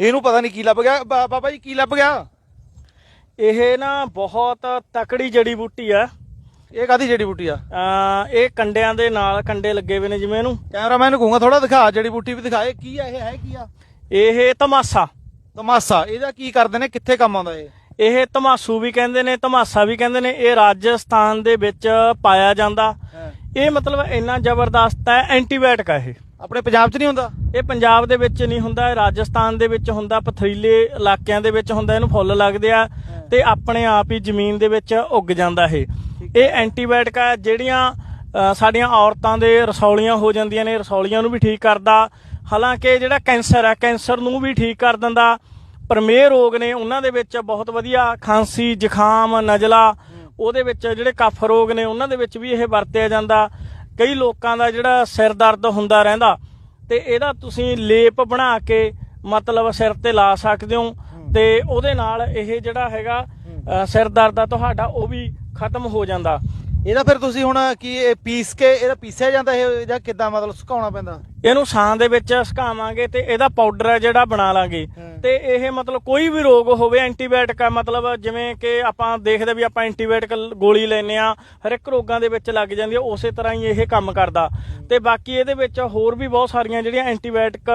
ਇਹਨੂੰ ਪਤਾ ਨਹੀਂ ਕੀ ਲੱਭ ਗਿਆ। ਬਾ- ਬਾਬਾ ਜੀ ਕੀ ਲੱਭ ਗਿਆ? ਇਹ ਨਾ ਬਹੁਤ ਤਕੜੀ ਜੜੀ ਬੂਟੀ ਆ। ਇਹ ਕਾਦੀ ਜੜੀ ਬੂਟੀ ਆ? ਅਹ ਇਹ ਕੰਡਿਆਂ ਦੇ ਨਾਲ ਕੰਡੇ ਲੱਗੇ ਹੋਏ ਨੇ ਜਿਵੇਂ ਇਹਨੂੰ। ਕੈਮਰਾਮੈਨ ਨੂੰ ਕਹੂੰਗਾ ਥੋੜਾ ਦਿਖਾ ਜੜੀ ਬੂਟੀ ਵੀ ਦਿਖਾ। ਇਹ ਕੀ ਆ ਇਹ ਹੈ ਕੀ ਆ? ਇਹ ਤਮਾਸਾ। ਤਮਾਸਾ ਇਹਦਾ ਕੀ ਕਰਦੇ ਨੇ ਕਿੱਥੇ ਕੰਮ ਆਉਂਦਾ ਇਹ? ਇਹ ਤਮਾਸੂ ਵੀ ਕਹਿੰਦੇ ਨੇ ਤਮਾਸਾ ਵੀ ਕਹਿੰਦੇ ਨੇ। ਇਹ ਰਾਜਸਥਾਨ ਦੇ ਵਿੱਚ ਪਾਇਆ ਜਾਂਦਾ। ਇਹ ਮਤਲਬ ਇੰਨਾ ਜ਼ਬਰਦਸਤ ਹੈ ਐਂਟੀਬਾਇਓਟਿਕ ਹੈ ਇਹ। ਆਪਣੇ ਪੰਜਾਬ 'ਚ ਨਹੀਂ ਹੁੰਦਾ? ਇਹ ਪੰਜਾਬ ਦੇ ਵਿੱਚ ਨਹੀਂ ਹੁੰਦਾ ਇਹ ਰਾਜਸਥਾਨ ਦੇ ਵਿੱਚ ਹੁੰਦਾ ਪਥਰੀਲੇ ਇਲਾਕਿਆਂ ਦੇ ਵਿੱਚ ਹੁੰਦਾ ਇਹਨੂੰ ਫੁੱਲ ਲੱਗਦੇ ਆ ਤੇ ਆਪਣੇ ਆਪ ਹੀ ਜ਼ਮੀਨ ਦੇ ਵਿੱਚ ਉੱਗ ਜਾਂਦਾ ਇਹ। ਇਹ ਐਂਟੀਬਾਇਓਟਿਕ ਆ ਜਿਹੜੀਆਂ ਸਾਡੀਆਂ ਔਰਤਾਂ ਦੇ ਰਸੌਲੀਆਂ ਹੋ ਜਾਂਦੀਆਂ ਨੇ ਰਸੌਲੀਆਂ ਨੂੰ ਵੀ ਠੀਕ ਕਰਦਾ। ਹਾਲਾਂਕਿ ਜਿਹੜਾ ਕੈਂਸਰ ਹੈ ਕੈਂਸਰ ਨੂੰ ਵੀ ਠੀਕ ਕਰ ਦਿੰਦਾ। ਪ੍ਰਮੇਹ ਰੋਗ ਨੇ ਉਹਨਾਂ ਦੇ ਵਿੱਚ ਬਹੁਤ ਵਧੀਆ ਖਾਂਸੀ ਜ਼ੁਕਾਮ ਨਜ਼ਲਾ ਉਹਦੇ ਵਿੱਚ ਜਿਹੜੇ ਕਫ ਰੋਗ ਨੇ ਉਹਨਾਂ ਦੇ ਵਿੱਚ ਵੀ ਇਹ ਵਰਤਿਆ ਜਾਂਦਾ। ਕਈ ਲੋਕਾਂ ਦਾ ਜਿਹੜਾ ਸਿਰ ਦਰਦ ਹੁੰਦਾ ਰਹਿੰਦਾ ਤੇ ਇਹਦਾ ਤੁਸੀਂ ਲੇਪ ਬਣਾ ਕੇ ਮਤਲਬ ਸਿਰ ਤੇ ਲਾ ਸਕਦੇ ਹੋ ਤੇ ਉਹਦੇ ਨਾਲ ਇਹ ਜਿਹੜਾ ਹੈਗਾ ਸਿਰ ਦਰਦ ਆ ਤੁਹਾਡਾ ਉਹ ਵੀ ਖਤਮ ਹੋ ਜਾਂਦਾ। ਇਹਦਾ ਫਿਰ ਤੁਸੀਂ ਹੁਣ ਕੀ ਇਹ ਪੀਸ ਕੇ ਇਹਦਾ ਪੀਸਿਆ ਜਾਂਦਾ ਇਹ ਜਾਂ ਕਿੱਦਾਂ ਮਤਲਬ ਸੁਕਾਉਣਾ ਪੈਂਦਾ? ਇਹਨੂੰ ਛਾਂ ਦੇ ਵਿੱਚ ਸੁਕਾਵਾਂਗੇ ਤੇ ਇਹਦਾ ਪਾਊਡਰ ਹੈ ਜਿਹੜਾ ਬਣਾ ਲਾਂਗੇ। ਤੇ ਇਹ ਮਤਲਬ ਕੋਈ ਵੀ ਰੋਗ ਹੋਵੇ ਐਂਟੀਬਾਇਓਟਿਕ ਆ ਮਤਲਬ ਜਿਵੇਂ ਕਿ ਆਪਾਂ ਦੇਖਦੇ ਵੀ ਆਪਾਂ ਐਂਟੀਬਾਇਓਟਿਕ ਗੋਲੀ ਲੈਨੇ ਆ ਹਰ ਇੱਕ ਰੋਗਾਂ ਦੇ ਵਿੱਚ ਲੱਗ ਜਾਂਦੀ ਆ ਉਸੇ ਤਰ੍ਹਾਂ ਹੀ ਇਹ ਕੰਮ ਕਰਦਾ। ਤੇ ਬਾਕੀ ਇਹਦੇ ਵਿੱਚ ਹੋਰ ਵੀ ਬਹੁਤ ਸਾਰੀਆਂ ਜਿਹੜੀਆਂ ਐਂਟੀਬਾਇਓਟਿਕ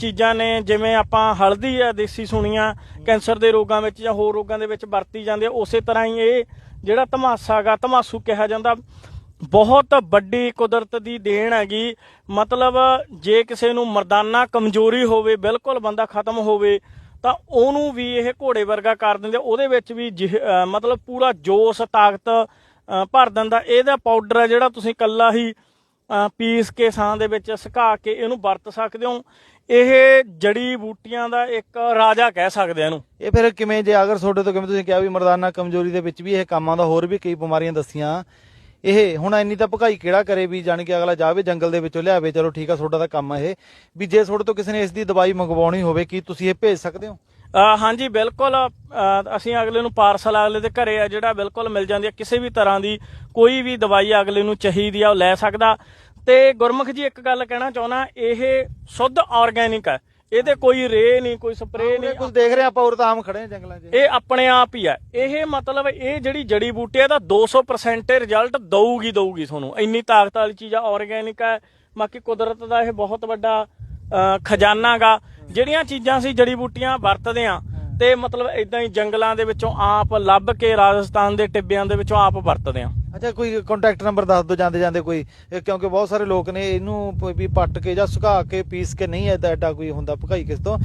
ਚੀਜ਼ਾਂ ਨੇ ਜਿਵੇਂ ਆਪਾਂ ਹਲਦੀ ਆ ਦੇਸੀ ਸੁਣੀਆਂ ਕੈਂਸਰ ਦੇ ਰੋਗਾਂ ਵਿੱਚ ਜਾਂ ਹੋਰ ਰੋਗਾਂ ਦੇ ਵਿੱਚ ਵਰਤੀ ਜਾਂਦੀ ਆ ਉਸੇ ਤਰ੍ਹਾਂ ਹੀ ਇਹ ਜਿਹੜਾ ਧਮਾਸਾ ਗਾ ਧਮਾਸੂ ਕਿਹਾ ਜਾਂਦਾ, ਬਹੁਤ ਵੱਡੀ ਕੁਦਰਤ ਦੀ ਦੇਣ ਹੈਗੀ। ਮਤਲਬ ਜੇ ਕਿਸੇ ਨੂੰ ਮਰਦਾਨਾ ਕਮਜ਼ੋਰੀ ਹੋਵੇ, ਬਿਲਕੁਲ ਬੰਦਾ ਖਤਮ ਹੋਵੇ, ਤਾਂ ਉਹਨੂੰ ਵੀ ਇਹ ਘੋੜੇ ਵਰਗਾ ਕਰ ਦਿੰਦੇ ਉਹਦੇ ਵਿੱਚ ਵੀ ਜਿਹ- ਮਤਲਬ ਪੂਰਾ ਜੋਸ਼, ਤਾਕਤ ਭਰ ਦਿੰਦਾ। ਇਹਦਾ ਪਾਊਡਰ ਹੈ ਜਿਹੜਾ ਤੁਸੀਂ ਕੱਲਾ ਹੀ ਪੀਸ ਕੇ ਸਾਂ ਦੇ ਵਿੱਚ ਸੁਕਾ ਕੇ ਇਹਨੂੰ ਵਰਤ ਸਕਦੇ ਹੋ। ਇਹ ਜੜੀ ਬੂਟੀਆਂ ਦਾ ਇੱਕ ਰਾਜਾ ਕਹਿ ਸਕਦੇ ਆ ਇਹਨੂੰ। ਇਹ ਫਿਰ ਕਿਵੇਂ ਜੇ ਅਗਰ ਤੁਹਾਡੇ ਤੋਂ ਕਿਵੇਂ ਤੁਸੀਂ ਕਿਹਾ ਵੀ ਮਰਦਾਨਾ ਕਮਜ਼ੋਰੀ ਦੇ ਵਿੱਚ ਵੀ ਇਹ ਕੰਮ ਆਉਂਦਾ ਹੋਰ ਵੀ ਕਈ ਬਿਮਾਰੀਆਂ ਦੱਸੀਆਂ ਇਹ ਹੁਣ ਇੰਨੀ ਤਾਂ ਭਕਾਈ ਕਿਹੜਾ ਕਰੇ ਵੀ ਜਾਣ ਕੇ ਅਗਲਾ ਜਾਵੇ ਜੰਗਲ ਦੇ ਵਿੱਚੋਂ ਲਿਆਵੇ ਚਲੋ ਠੀਕ ਆ ਤੁਹਾਡਾ ਤਾਂ ਕੰਮ ਇਹ। ਵੀ ਜੇ ਤੁਹਾਡੇ ਤੋਂ ਕਿਸੇ ਨੇ ਇਸ ਦੀ ਦਵਾਈ ਮੰਗਵਾਉਣੀ ਹੋਵੇ ਕੀ ਤੁਸੀਂ ਇਹ ਭੇਜ ਸਕਦੇ ਹੋ? ਹਾਂਜੀ ਬਿਲਕੁਲ। ਅਸੀਂ ਅਗਲੇ ਨੂੰ ਪਾਰਸਲ ਅਗਲੇ ਦੇ ਘਰੇ ਆ ਜਿਹੜਾ ਬਿਲਕੁਲ ਮਿਲ ਜਾਂਦੀ ਹੈ ਕਿਸੇ ਵੀ ਤਰ੍ਹਾਂ ਦੀ ਕੋਈ ਵੀ ਦਵਾਈ ਅਗਲੇ ਨੂੰ ਚਾਹੀਦੀ ਆ ਉਹ ਲੈ ਸਕਦਾ। ਤੇ ਗੁਰਮੁਖ ਜੀ ਇੱਕ ਗੱਲ ਕਹਿਣਾ ਚਾਹੁੰਦਾ ਇਹ ਸ਼ੁੱਧ ਆਰਗੈਨਿਕ ਹੈ ਇਹਦੇ ਕੋਈ ਰੇ ਨਹੀਂ ਕੋਈ ਸਪਰੇ ਨਹੀਂ। ਕੁਝ ਦੇਖ ਰਹੇ ਆਪਾਂ ਹੋਰ ਤਾਂ ਆਮ ਖੜੇ ਆ ਜੰਗਲਾਂ 'ਚ। ਇਹ ਆਪਣੇ ਆਪ ਹੀ ਹੈ ਇਹ ਮਤਲਬ ਇਹ ਜਿਹੜੀ ਜੜੀ ਬੂਟੀ ਹੈ ਦਾ 200% ਰਿਜ਼ਲਟ ਦਊਗੀ ਦਊਗੀ ਤੁਹਾਨੂੰ। ਇੰਨੀ ਤਾਕਤ ਵਾਲੀ ਚੀਜ਼ ਆ ਆਰਗੈਨਿਕ ਹੈ ਬਾਕੀ ਕੁਦਰਤ ਦਾ ਇਹ ਬਹੁਤ ਵੱਡਾ ਖਜ਼ਾਨਾ ਗਾ। ਜਿਹੜੀਆਂ ਚੀਜ਼ਾਂ ਸੀ ਜੜੀ ਬੂਟੀਆਂ ਵਰਤਦੇ ਆ ਤੇ ਮਤਲਬ ਇਦਾਂ ਹੀ ਜੰਗਲਾਂ ਦੇ ਵਿੱਚੋਂ ਆਪ ਲੱਭ ਕੇ ਰਾਜਸਥਾਨ ਦੇ ਟਿੱਬਿਆਂ ਦੇ ਵਿੱਚੋਂ ਆਪ ਵਰਤਦੇ ਆ। ਅੱਛਾ, ਕੋਈ ਕੰਟੈਕਟ ਨੰਬਰ ਦੱਸ ਦਿਓ ਜਾਂਦੇ ਜਾਂਦੇ ਕੋਈ, ਇਹ ਕਿਉਂਕਿ ਬਹੁਤ ਸਾਰੇ ਲੋਕ ਨੇ, ਇਹਨੂੰ ਪ- ਵੀ ਪੱਟ ਕੇ ਜਾਂ ਸੁਕਾ ਕੇ, ਪੀਸ ਕੇ ਨਹੀਂ ਐਦਾਂ ਐਡਾ ਕੋਈ ਹੁੰਦਾ ਭਕਾਈ ਕਿਸ ਤੋਂ।